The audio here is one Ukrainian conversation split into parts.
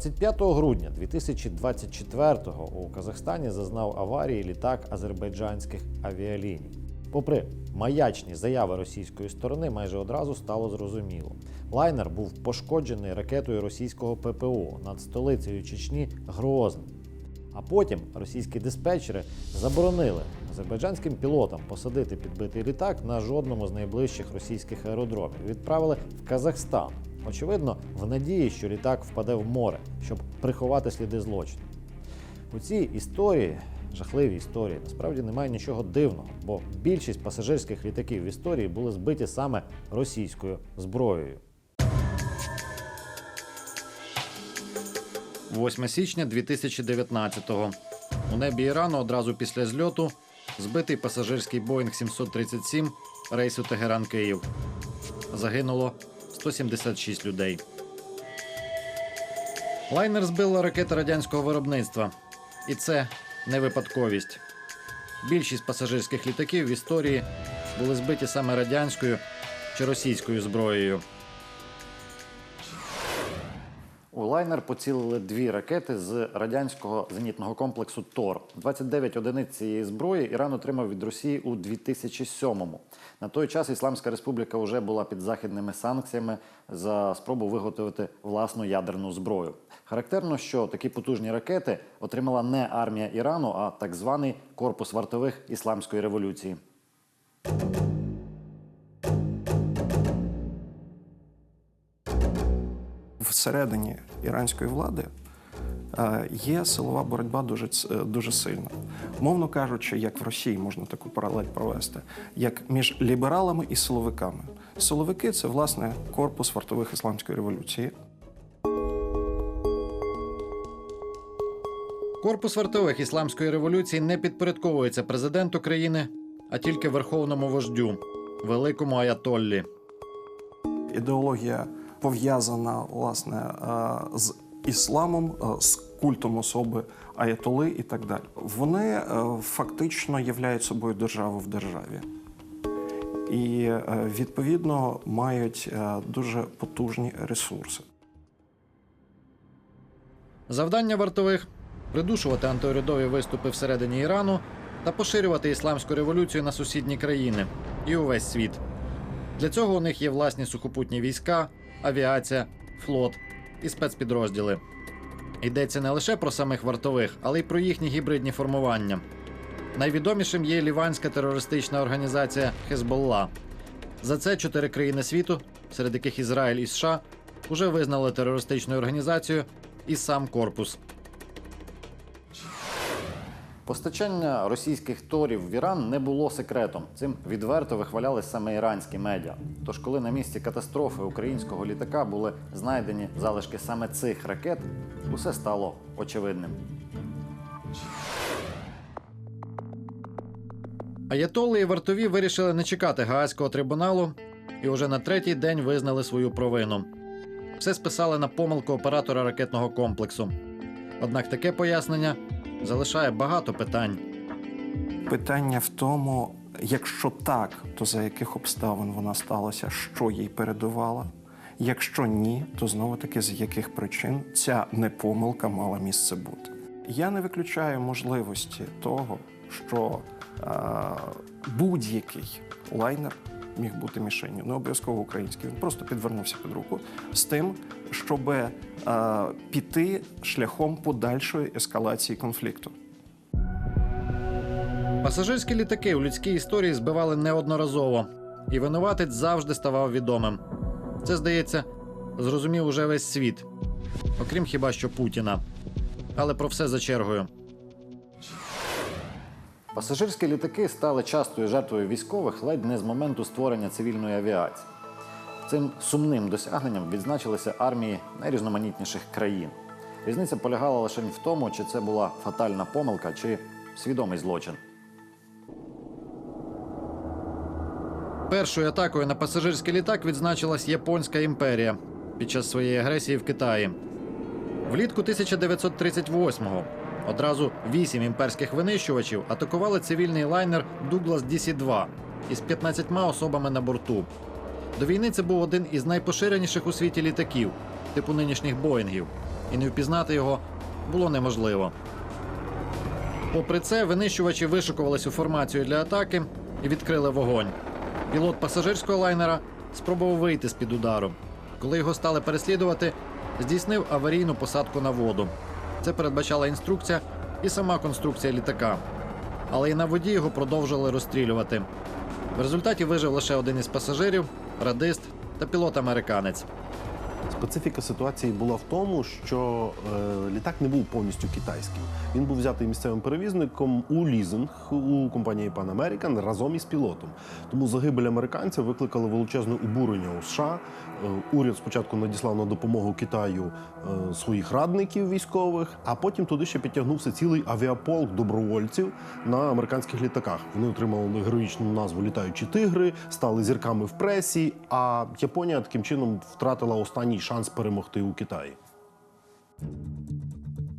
25 грудня 2024-го у Казахстані зазнав аварії літак азербайджанських авіаліній. Попри маячні заяви російської сторони, майже одразу стало зрозуміло. Лайнер був пошкоджений ракетою російського ППО над столицею Чечні Грозний. А потім російські диспетчери заборонили азербайджанським пілотам посадити підбитий літак на жодному з найближчих російських аеродромів. Відправили в Казахстан. Очевидно, в надії, що літак впаде в море, щоб приховати сліди злочину. У цій історії, жахливій історії, насправді немає нічого дивного, бо більшість пасажирських літаків в історії були збиті саме російською зброєю. 8 січня 2019-го. У небі Ірану одразу після зльоту збитий пасажирський Боїнг 737 рейсу Тегеран-Київ. Загинуло 176 людей. Лайнер збила ракета радянського виробництва. І це не випадковість. Більшість пасажирських літаків в історії були збиті саме радянською чи російською зброєю. У лайнер поцілили дві ракети з радянського зенітного комплексу ТОР. 29 одиниць цієї зброї Іран отримав від Росії у 2007-му. На той час Ісламська Республіка вже була під західними санкціями за спробу виготовити власну ядерну зброю. Характерно, що такі потужні ракети отримала не армія Ірану, а так званий корпус вартових ісламської революції. Всередині іранської влади е, є силова боротьба дуже, е, дуже сильна. Мовно кажучи, як в Росії можна таку паралель провести, як між лібералами і силовиками. Силовики це власне корпус вартових ісламської революції. Корпус вартових ісламської революції не підпорядковується президенту країни, а тільки верховному вождю, великому аятоллі. Ідеологія пов'язана власне е, з ісламом, е, з культом особи аятоли і так далі. Вони е, фактично являють собою державу в державі. І відповідно мають дуже потужні ресурси. Завдання вартових придушувати антиурядові виступи всередині Ірану та поширювати ісламську революцію на сусідні країни і увесь світ. Для цього у них є власні сухопутні війська, авіація, флот і спецпідрозділи. Йдеться не лише про самих вартових, але й про їхні гібридні формування. Найвідомішим є ліванська терористична організація Хезболла. За це чотири країни світу, серед яких Ізраїль і США, уже визнали терористичною організацією і сам корпус. Постачання російських торів в Іран не було секретом. Цим відверто вихвалялись саме іранські медіа. Тож, коли на місці катастрофи українського літака були знайдені залишки саме цих ракет, усе стало очевидним. Аятоли і вартові вирішили не чекати Гаазького трибуналу і уже на третій день визнали свою провину. Все списали на помилку оператора ракетного комплексу. Однак таке пояснення залишає багато питань. Питання в тому, якщо так, то за яких обставин вона сталася, що їй передувала. Якщо ні, то знову таки з яких причин ця непомилка мала місце бути. Я не виключаю можливості того, що е, будь-який лайнер міг бути мішенню, не обов'язково український. Він просто підвернувся під руку з тим, щоб е, піти шляхом подальшої ескалації конфлікту. Пасажирські літаки у людській історії збивали неодноразово, і винуватець завжди ставав відомим. Це, здається, зрозумів уже весь світ, окрім хіба що Путіна. Але про все за чергою. Пасажирські літаки стали частою жертвою військових ледь не з моменту створення цивільної авіації. Цим сумним досягненням відзначилися армії найрізноманітніших країн. Різниця полягала лише в тому, чи це була фатальна помилка, чи свідомий злочин. Першою атакою на пасажирський літак відзначилась Японська імперія під час своєї агресії в Китаї. Влітку 1938-го одразу вісім імперських винищувачів атакували цивільний лайнер Дуглас DC-2 із 15 особами на борту. До війни це був один із найпоширеніших у світі літаків, типу нинішніх Боїнгів. і не впізнати його було неможливо. Попри це, винищувачі вишикувались у формацію для атаки і відкрили вогонь. Пілот пасажирського лайнера спробував вийти з під удару. Коли його стали переслідувати, здійснив аварійну посадку на воду. Це передбачала інструкція і сама конструкція літака. Але і на воді його продовжили розстрілювати. В результаті вижив лише один із пасажирів, радист та пілот-американець. Специфіка ситуації була в тому, що е, літак не був повністю китайським. Він був взятий місцевим перевізником у лізинг у компанії Pan American разом із пілотом. Тому загибель американця викликала величезне обурення у США. Е, уряд спочатку надіслав на допомогу Китаю е, своїх радників військових, а потім туди ще підтягнувся цілий авіаполк добровольців на американських літаках. Вони отримали героїчну назву Літаючі тигри, стали зірками в пресі. А Японія таким чином втратила останній шанс перемогти у Китаї.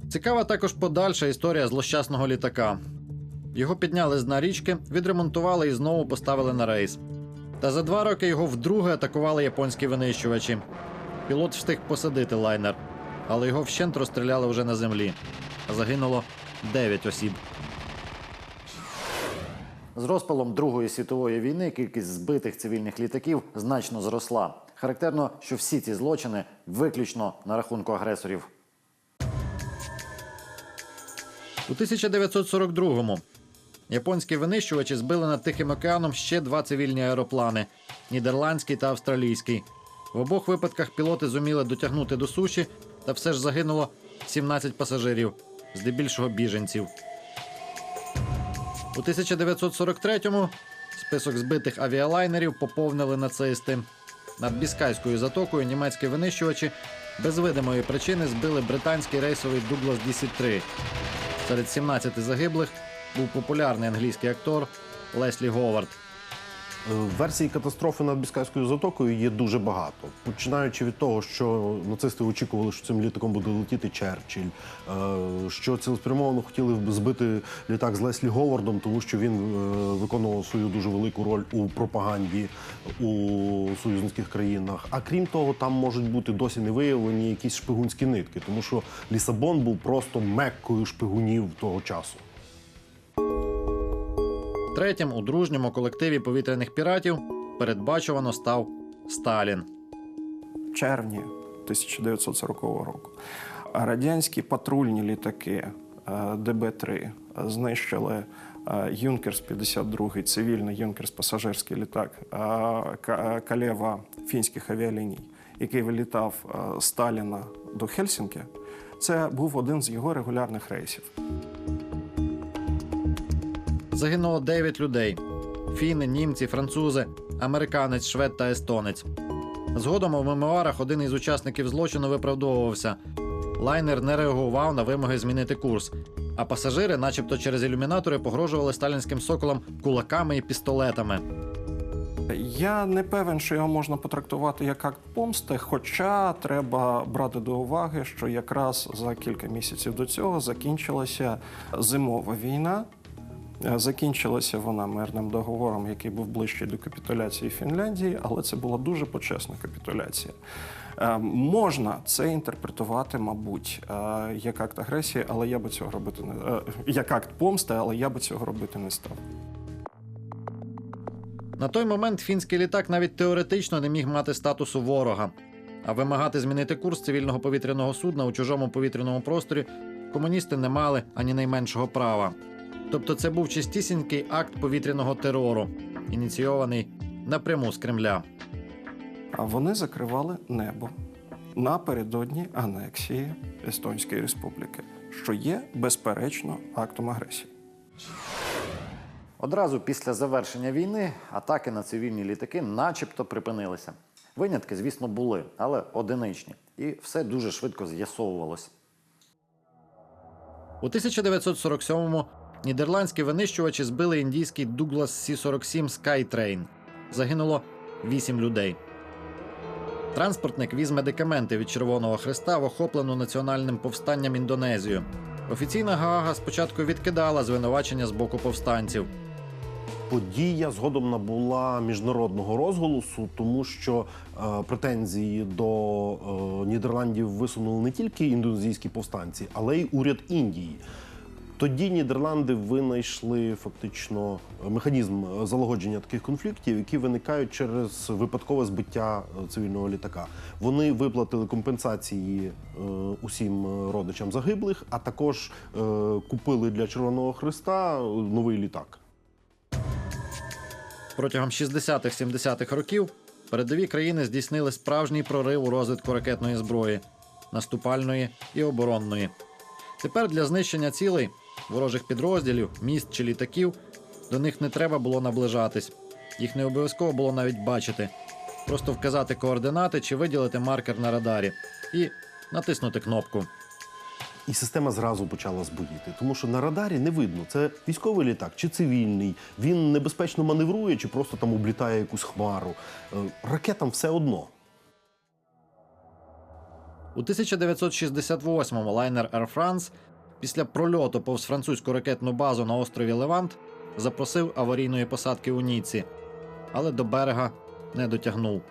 Цікава також подальша історія злощасного літака. Його підняли з дна річки, відремонтували і знову поставили на рейс. Та за два роки його вдруге атакували японські винищувачі. Пілот встиг посадити лайнер, але його вщент розстріляли вже на землі. Загинуло 9 осіб. З розпалом Другої світової війни кількість збитих цивільних літаків значно зросла. Характерно, що всі ці злочини виключно на рахунку агресорів. У 1942-му японські винищувачі збили над Тихим океаном ще два цивільні аероплани нідерландський та австралійський. В обох випадках пілоти зуміли дотягнути до суші, та все ж загинуло 17 пасажирів, здебільшого біженців. У 1943-му список збитих авіалайнерів поповнили нацисти. Над Біскайською затокою німецькі винищувачі без видимої причини збили британський рейсовий Douglas DC-3. Серед 17 загиблих був популярний англійський актор Леслі Говард. Е, Версій катастрофи над Біскайською затокою є дуже багато. Починаючи від того, що нацисти очікували, що цим літаком буде летіти Черчилль, е, що цілеспрямовано хотіли збити літак з Леслі Говардом, тому що він е, виконував свою дуже велику роль у пропаганді у союзницьких країнах. А крім того, там можуть бути досі не виявлені якісь шпигунські нитки, тому що Лісабон був просто меккою шпигунів того часу. Третім у дружньому колективі повітряних піратів передбачувано став Сталін. в червні 1940 року. Радянські патрульні літаки е, ДБ-3 знищили е, Юнкерс 52 цивільний Юнкерс пасажирський літак е, Калєва фінських авіаліній, який вилітав е, з Сталіна до Хельсінки. Це був один з його регулярних рейсів. Загинуло 9 людей: фіни, німці, французи, американець, швед та естонець. Згодом у мемуарах один із учасників злочину виправдовувався. Лайнер не реагував на вимоги змінити курс, а пасажири, начебто через ілюмінатори, погрожували сталінським соколам кулаками і пістолетами. Я не певен, що його можна потрактувати як акт помсти, хоча треба брати до уваги, що якраз за кілька місяців до цього закінчилася зимова війна. Е, Закінчилася вона мирним договором, який був ближчий до капітуляції Фінляндії, але це була дуже почесна капітуляція. Е, Можна це інтерпретувати, мабуть, е, як акт агресії, але я би цього робити не як акт помсти, але я би цього робити не став. На той момент фінський літак навіть теоретично не міг мати статусу ворога, а вимагати змінити курс цивільного повітряного судна у чужому повітряному просторі комуністи не мали ані найменшого права. Тобто це був чистісінький акт повітряного терору, ініційований напряму з Кремля. А вони закривали небо напередодні анексії Естонської Республіки, що є безперечно актом агресії. Одразу після завершення війни атаки на цивільні літаки начебто припинилися. Винятки, звісно, були, але одиничні. І все дуже швидко з'ясовувалось. У 1947-му нідерландські винищувачі збили індійський Douglas C-47 Skytrain. Загинуло 8 людей. Транспортник віз медикаменти від Червоного Христа в охоплену національним повстанням Індонезію. Офіційна Гаага спочатку відкидала звинувачення з боку повстанців. подія згодом набула міжнародного розголосу, тому що е, претензії до е, Нідерландів висунули не тільки індонезійські повстанці, але й уряд Індії. Тоді Нідерланди винайшли фактично механізм залагодження таких конфліктів, які виникають через випадкове збиття е, цивільного літака. Вони виплатили компенсації е, усім е, родичам загиблих, а також е, купили для Червоного Христа е, новий літак. Протягом 60-70-х років передові країни здійснили справжній прорив у розвитку ракетної зброї, наступальної і оборонної. Тепер для знищення цілей ворожих підрозділів, міст чи літаків до них не треба було наближатись. Їх не обов'язково було навіть бачити. Просто вказати координати чи виділити маркер на радарі і натиснути кнопку. І система зразу почала збоїти, тому що на радарі не видно, це військовий літак чи цивільний. Він небезпечно маневрує чи просто там облітає якусь хмару. Е, Ракетам все одно. У 1968-му лайнер Air France після прольоту повз французьку ракетну базу на острові Левант запросив аварійної посадки у Ніці, але до берега не дотягнув.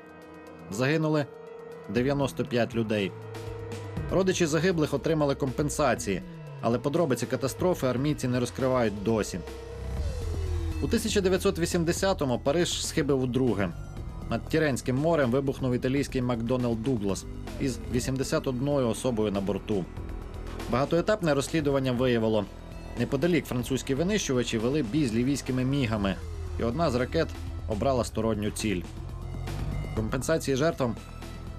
Загинули 95 людей. Родичі загиблих отримали компенсації, але подробиці катастрофи армійці не розкривають досі. У 1980-му Париж схибив удруге. Над Тіренським морем вибухнув італійський Макдоналд Дуглас із 81 особою на борту. Багатоетапне розслідування виявило, неподалік французькі винищувачі вели бій з лівійськими мігами, і одна з ракет обрала сторонню ціль. Компенсації жертвам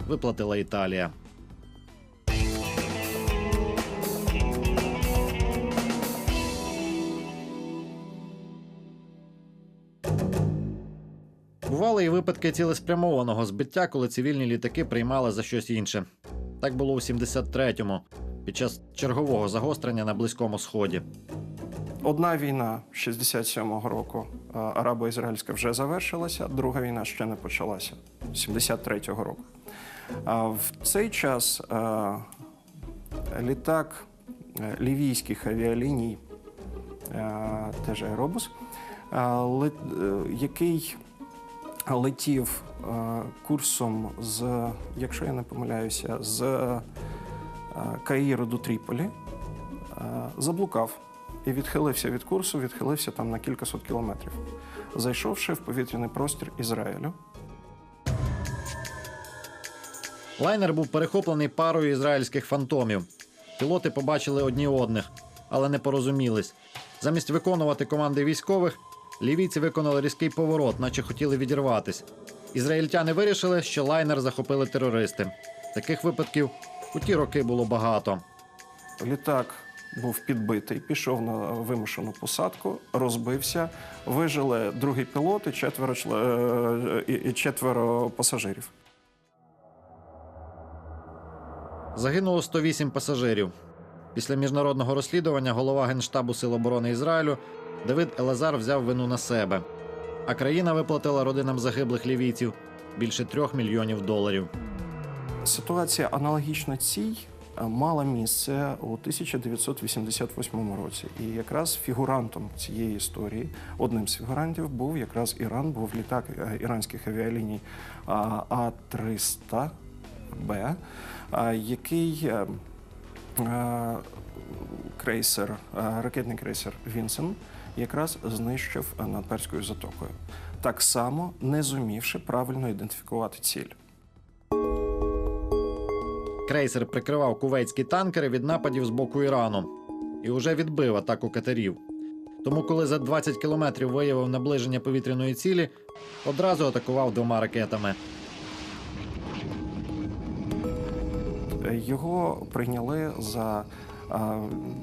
виплатила Італія. Бували і випадки цілеспрямованого збиття, коли цивільні літаки приймали за щось інше. Так було у 73-му, під час чергового загострення на Близькому Сході. Одна війна 67-го року е, арабо-ізраїльська вже завершилася, друга війна ще не почалася 73-го року. В цей час е, літак е, лівійських авіаліній, теж Аеробус, який летів курсом з, якщо я не помиляюся, з Каїру до Тріполі, заблукав і відхилився від курсу, відхилився там на кількасот кілометрів, зайшовши в повітряний простір Ізраїлю. Лайнер був перехоплений парою ізраїльських фантомів. Пілоти побачили одні одних, але не порозумілись. Замість виконувати команди військових, лівійці виконали різкий поворот, наче хотіли відірватись. Ізраїльтяни вирішили, що лайнер захопили терористи. Таких випадків у ті роки було багато. Літак був підбитий, пішов на вимушену посадку, розбився, вижили другий пілот і четверо, е, і- і четверо пасажирів. Загинуло 108 пасажирів. Після міжнародного розслідування голова Генштабу Сил оборони Ізраїлю Давид Елазар взяв вину на себе. А країна виплатила родинам загиблих лівійців більше трьох мільйонів доларів. Ситуація аналогічна цій е, мала місце у 1988 році. І якраз фігурантом цієї історії, одним з фігурантів був якраз Іран, був літак е, іранських авіаліній а, А-300Б, який е, е, крейсер, ракетний крейсер Вінсен якраз знищив над Перською затокою, так само не зумівши правильно ідентифікувати ціль. Крейсер прикривав кувейтські танкери від нападів з боку Ірану і уже відбив атаку катерів. Тому, коли за 20 кілометрів виявив наближення повітряної цілі, одразу атакував двома ракетами. Його прийняли за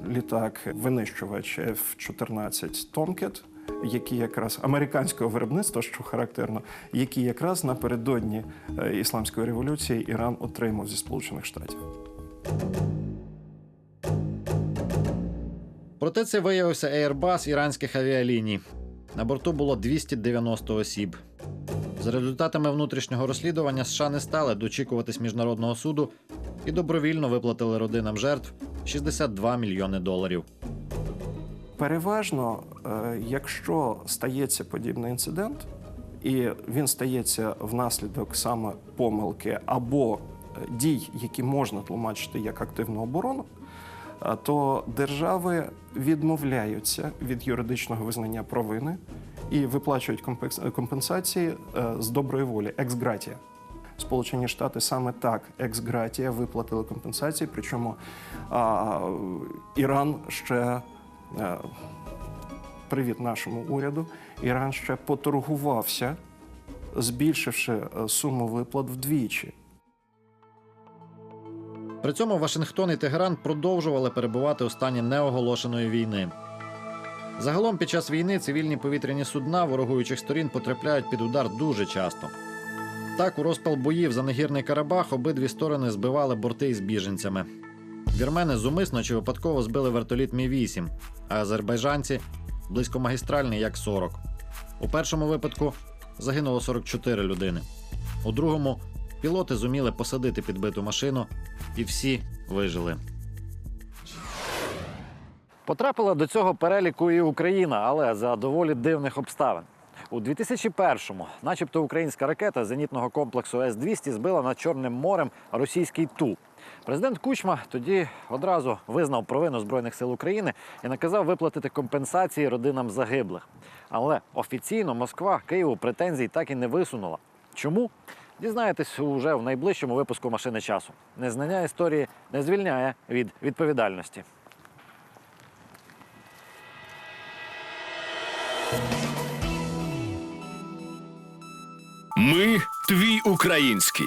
літак винищувач F-14 Tomcat, який якраз американського виробництва, що характерно, який якраз напередодні е, ісламської революції Іран отримав зі Сполучених Штатів. Проте це виявився Airbus іранських авіаліній. На борту було 290 осіб. За результатами внутрішнього розслідування США не стали дочікуватись міжнародного суду і добровільно виплатили родинам жертв 62 мільйони доларів. Переважно, е, якщо стається подібний інцидент, і він стається внаслідок саме помилки або е, дій, які можна тлумачити як активну оборону, то держави відмовляються від юридичного визнання провини і виплачують компенсації е, з доброї волі, екс-гратія. Сполучені Штати саме так, екс-гратія, виплатили компенсації, причому а, Іран ще. Е, Привіт нашому уряду. Іран ще поторгувався, збільшивши е, суму виплат вдвічі. При цьому Вашингтон і Тегеран продовжували перебувати у стані неоголошеної війни. Загалом під час війни цивільні повітряні судна ворогуючих сторін потрапляють під удар дуже часто. Так, у розпал боїв за негірний Карабах обидві сторони збивали борти із біженцями. Вірмени зумисно чи випадково збили вертоліт Мі-8, а азербайджанці близькомагістральний як 40. У першому випадку загинуло 44 людини. У другому пілоти зуміли посадити підбиту машину, і всі вижили. Потрапила до цього переліку і Україна, але за доволі дивних обставин. У 2001-му, начебто, українська ракета зенітного комплексу С-200 збила над Чорним морем російський Ту. Президент Кучма тоді одразу визнав провину Збройних сил України і наказав виплатити компенсації родинам загиблих. Але офіційно Москва Києву претензій так і не висунула. Чому? Дізнаєтесь уже в найближчому випуску машини часу. Незнання історії не звільняє від відповідальності. Ми твій український.